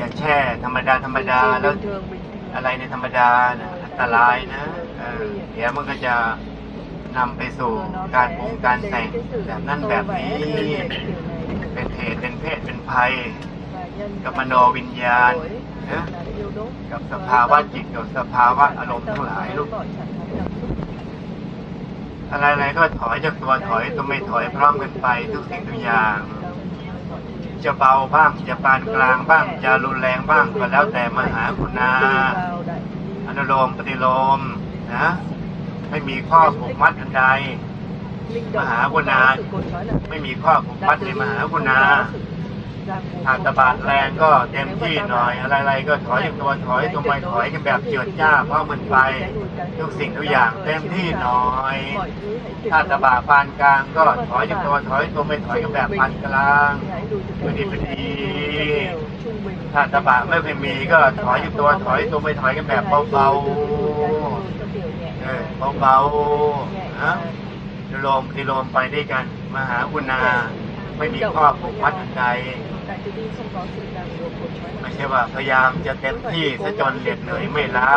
อย่าแช่ธรรมดาธรรมดาแล้ว bình thường mình อะไรในธรรมดานะอันตรายนะเออเดี๋ยวมันก็จะนำไปสู่การปรุงการแต่งแบบนั้นแบบนี้เป็นเหตุเป็นเพศเป็นภัย กับมโนวิญญาณนะกับสภาวะจิตกับสภาวะอารมณ์ทั้งหลายลูกอะไรๆก็ถอยจากตัวถอยตัวไม่ถอยพร้อมกันไปทุกสิ่งทุกอย่าง จะเบาบ้างจะปานกลางบ้างจะรุนแรงบ้างก็แล้วแต่มหาคุณนาอนุโลมปฏิโลมนะไม่มีข้อผูกมัดอันใดมหากุณาไม่มีข้อผูกมัดในมหาคุณนา อาตบาดแรงก็เต็มที่หน่อย อะไรๆก็ถอยตัวถอยตัวไม่ถอยกันแบบเจือจ้าเพราะมันไปทุกสิ่งทุกอย่างเต็มที่หน่อยถ้าตบาปานกลางก็ถอยตัวถอยตัวไม่ถอยกันแบบปานกลางพอดีพอดีถ้าตบะไม่เคยมีก็ถอยจากตัวถอยตัวไม่ถอยกันแบบเบาๆเออเบาๆนะลมที่ลมไปด้วยกัน มหาอุณา ไม่มีข้อผูกมัดอันใดไม่ใช่ว่าพยายามจะเต็มที่ซะจนเหน็ดเหนื่อยไม่ล้า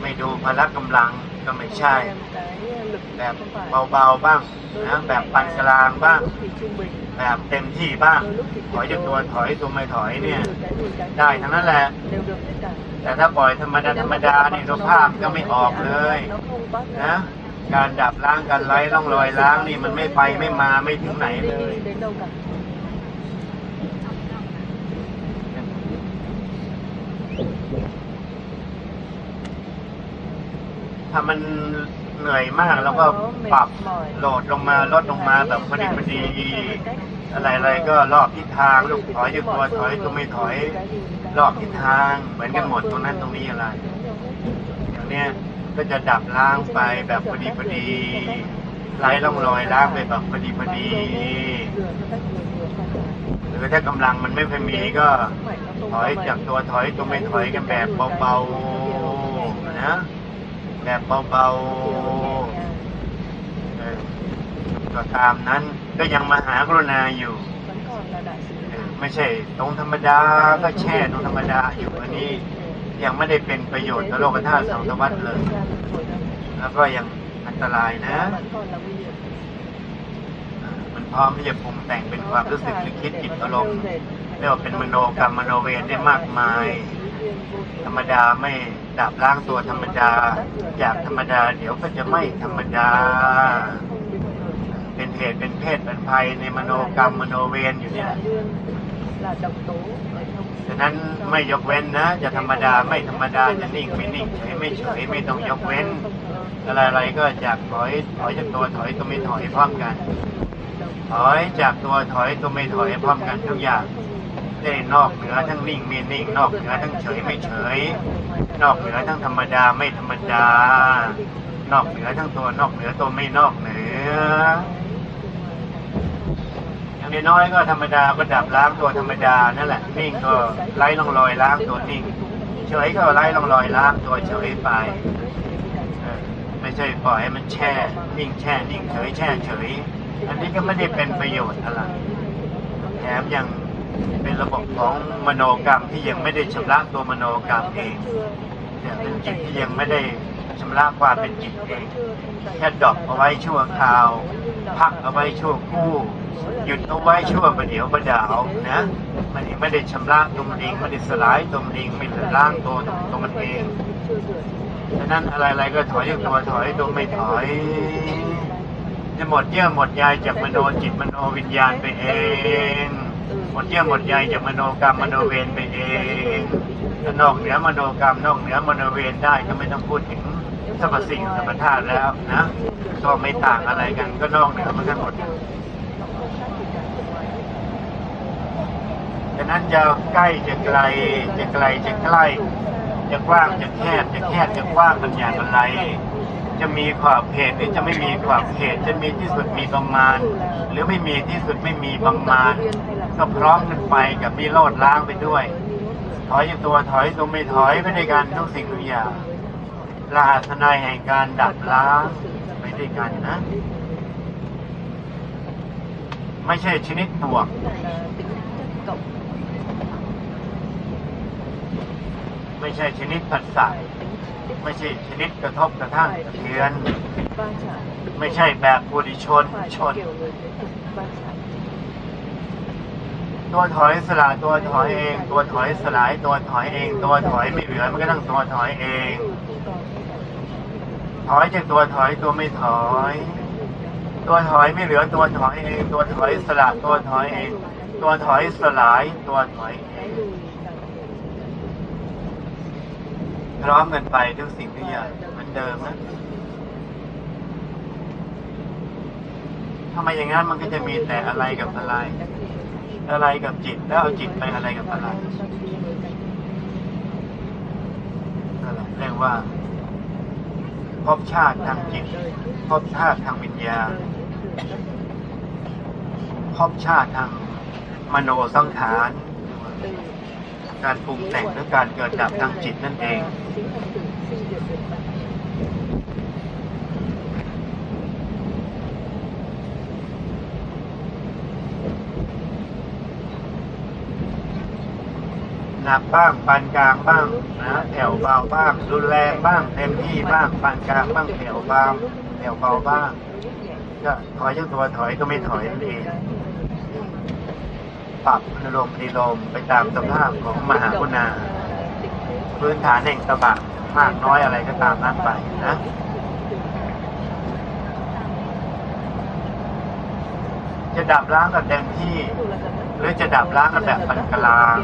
ไม่ดูพละกำลังก็ไม่ใช่ แบบเบาๆบ้างนะแบบปานกลางบ้าง แบบเต็มที่บ้าง ถอยจากตัวถอยตัวไม่ถอยเนี่ย ได้ทั้งนั้นแหละ แต่ถ้าปล่อยธรรมดาธรรมดานี่เราภาพก็ไม่ออกเลย นะ การดับล้างการไล่ร่องรอยล้างนี่มันไม่ไปไม่มาไม่ถึงไหนเลยถ้ามันเหนื่อยมากแล้วก็ปรับโหลดลงมาลดลงมาแบบพอดีพอดีอะไรๆก็รอบทิศทางลูกถอยจากตัวถอยตัวไม่ถอย รอบทิศทางเหมือนกันหมดตรงนั้นตรงนี้อะไรอย่างเนี้ย ก็จะดับล้างไปแบบพอดีพอดีไล่ร่องรอยล้างไปแบบพอดีพอดีหรือถ้ากำลังมันไม่ค่อมีก็ถอยจากตัวถอยตัวไม่ถอยกันแบบเบาๆนะแบบเบาๆก็ตามนั้นก็ยังมาหากรุณาอยู่ไม่ใช่ตรงธรรมดาก็แช่ตรงธรรมดาอยู่อันนี้ ยังไม่ได้เป็นประโยชน์ต่อโลกธาตุสังสารวัฏเลย แล้วก็ยังอันตรายนะ มันพร้อมที่จะปรุงแต่งเป็นความรู้สึกหรือคิดจิตอารมณ์เรียกว่าเป็นมโนกรรมมโนเวรได้มากมาย ธรรมดาไม่ดับล้างตัวธรรมดา จากธรรมดา เดี๋ยวก็จะไม่ธรรมดา เป็นเหตุเป็นเพศเป็นภัยในมโนกรรมมโนเวรอยู่เนี่ย ฉะนั้นไม่ยกเว้นนะ จะธรรมดาไม่ธรรมดาจะนิ่งไม่นิ่งเฉยไม่เฉยไม่ต้องยกเว้น อะไรๆก็จากถอยถอยจากตัวถอยตัวไม่ถอยพร้อมกัน ถอยจากตัวถอยตัวไม่ถอยพร้อมกันทุกอย่างได้นอกเหนือทั้งนิ่งไม่นิ่ง นอกเหนือทั้งเฉยไม่เฉย นอกเหนือทั้งธรรมดาไม่ธรรมดา นอกเหนือทั้งตัวนอกเหนือตัวไม่นอกเหนือ อย่างน้อยก็ธรรมดาก็ดับล้างตัวธรรมดานั่นแหละนิ่งก็ไล่ร่องรอยล้างตัวนิ่ง เฉยก็ไล่ร่องรอยล้างตัวเฉยไปไม่ใช่ปล่อยให้มันแช่นิ่งแช่นิ่งเฉยแช่เฉย อันนี้ก็ไม่ได้เป็นประโยชน์อะไรแถมยังเป็นระบบของมโนกรรมที่ยังไม่ได้ชำระตัวมโนกรรมเองเนี่ยเป็นจิตที่ยังไม่ได้ ชำระความเป็นจิตเองแค่ดอกเอาไว้ชั่วคราว พักเอาไว้ชั่วคู่ หยุดเอาไว้ชั่วประเดี๋ยวประดาวนะมันไม่ได้ชำระตัวมันเองไม่ได้สลายตัวมันเองไม่ได้ล้างตัวตัวมันเองฉะนั้นอะไรๆก็ถอยจากตัวถอยตัวไม่ถอย จะหมดเยื่อหมดใยจากมโนจิตมโนวิญญาณไปเองหมดเยื่อหมดใยจากมโนกรรมมโนเวรไปเองนอกเหนือมโนกรรมนอกเหนือมโนเวรได้ก็ไม่ต้องพูดถึง สรรพสิ่งธรรมธาตุแล้วนะก็ไม่ต่างอะไรกันก็นอกเหนือมันกันหมดฉะนั้นจะใกล้จะไกลจะไกลจะใกล้ จะกว้างจะแคบจะแคบจะกว้างมันอย่างไร จะมีขอบเขตหรือจะไม่มีขอบเขตจะมีที่สุดมีประมาณ หรือไม่มีที่สุดไม่มีประมาณ ก็พร้อมกันไปกับมีโลดล้างไปด้วย ถอยตัวถอยตัวไม่ถอยไปด้วยกันทุกสิ่งทุกอย่าง ลาสนายแห่งการดับล้างไปด้วยกันนะ ไม่ใช่ชนิดบวกไม่ใช่ชนิดผัสสะไม่ใช่ชนิดกระทบกระทั่งเทือน ไม่ใช่แบบปุถุชนชน ตัวถอยสลายตัวถอยเอง ตัวถอยสลายตัวถอยเอง ตัวถอยไม่เหลือมันก็ต้องตัวถอยเอง ถอยจากตัวถอยตัวไม่ถอย ตัวถอยไม่เหลือตัวถอยเอง ตัวถอยสละตัวถอยเอง ตัวถอยสลายตัวถอยเองพร้อมกันไปทุกสิ่งทุกอย่างเหมือนเดิมนะทำไมอย่างนั้นมันก็จะมีแต่อะไรกับอะไร อะไรกับจิต แล้วเอาจิตไปอะไรกับอะไรนั่นแหละเรียกว่า พบชาติทางจิตพบชาติทางวิญญาณภพชาติทางมโนสังขาร การปรุงแต่งหรือการเกิดดับทางจิตนั่นเอง หนักบ้างปานกลางบ้างนะแถวเบาบ้างรุนแรงบ้างเต็มที่บ้างปานกลางบ้างแถวเบาแถวเบาบ้างก็ถอยเจ้าตัวถอยก็ไม่ถอยนั่นเองปรับอารมณ์ในลมไปตามสภาพของมหากุณาพื้นฐานแห่งตบะมากน้อยอะไรก็ตามนั้นไปนะจะดับล้างกันเต็มที่ หรือจะดับล้างกันแบบปานกลาง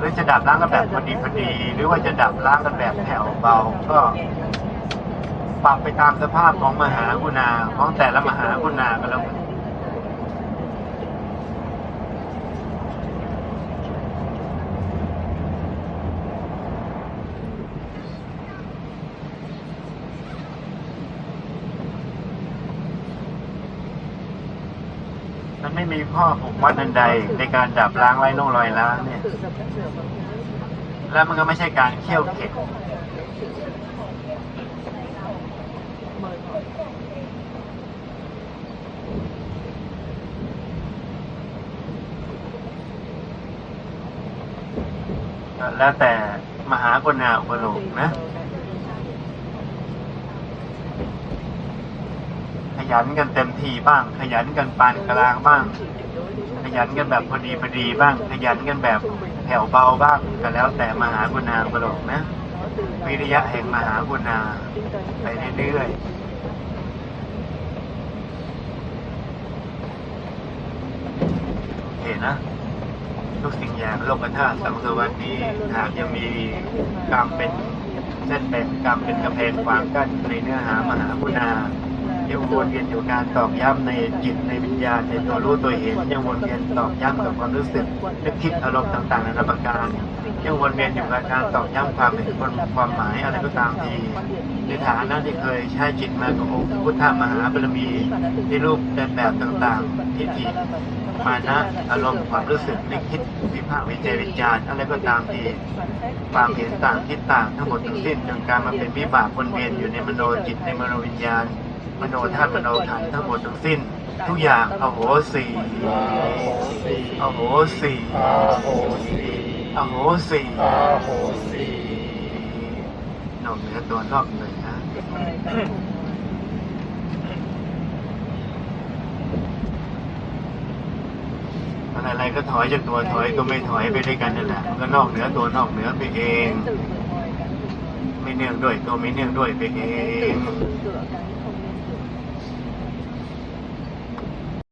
หรือจะดับล้างกันแบบพอดีพอดี หรือว่าจะดับล้างกันแบบแผ่วเบาก็ปรับไปตามสภาพของมหาคุณาของแต่ละมหาคุณาก็แล้วกัน มันไม่มีข้อผูกมัดอันใดในการดับล้างไร้ล่องรอยล้างเนี่ย แล้วมันก็ไม่ใช่การเขี่ยวเข็ดแล้วแต่มหากรุณาอุปโลกนะ ยันกันเต็มทีบ้าง ขยันกันปานกลางบ้าง ขยันกันแบบพอดีพอดีบ้าง ขยันกันแบบแผ่วเบาบ้างก็แล้วแต่มหากรุณาอุปโลกนะวิริยะแห่งมหากรุณาไปเรื่อยๆเห็นนะทุกสิ่งอย่างโลกธาตุสังสารวัตนี้หากยังมีกรรมเป็นเส้นเป็นกรรมเป็นกำแพงขวางกั้นในเนื้อหามหากุณา ยังวนเวียนอยู่การตอกย้ำในจิตในวิญญาณในตัวรู้ตัวเห็นยังวนเวียนตอกย้ำกับความรู้สึกนึกคิดอารมณ์ต่างๆนานาประการยังวนเวียนอยู่กับการตอกย้ำความเป็นคนความหมายอะไรก็ตามทีในฐานะที่เคยใช้จิตมากับองค์พุทธมหาบารมีในรูปแบบต่างๆทิฏฐิมานะอารมณ์ความรู้สึกนึกคิดวิภาควิจัยวิจารณ์อะไรก็ตามทีความเห็นต่างคิดต่างทั้งหมดทั้งสิ้นจนการมาเป็นวิบากวนเวียนอยู่ในมโนจิตในมโนวิญญาณ มโนธาตุมโนขันธ์ทั้งหมดทั้งสิ้น ทุกอย่างอโหสีอโหสีอโหสีนอกเหนือตัวนอกเหนือนะอะไรๆก็ถอยจากตัวถอยก็ไม่ถอยไปด้วยกันนั่นแหละมันก็นอกเหนือตัวนอกเหนือไปเอง ไม่เนื่องด้วยตัวไม่เนื่องด้วยไปเอง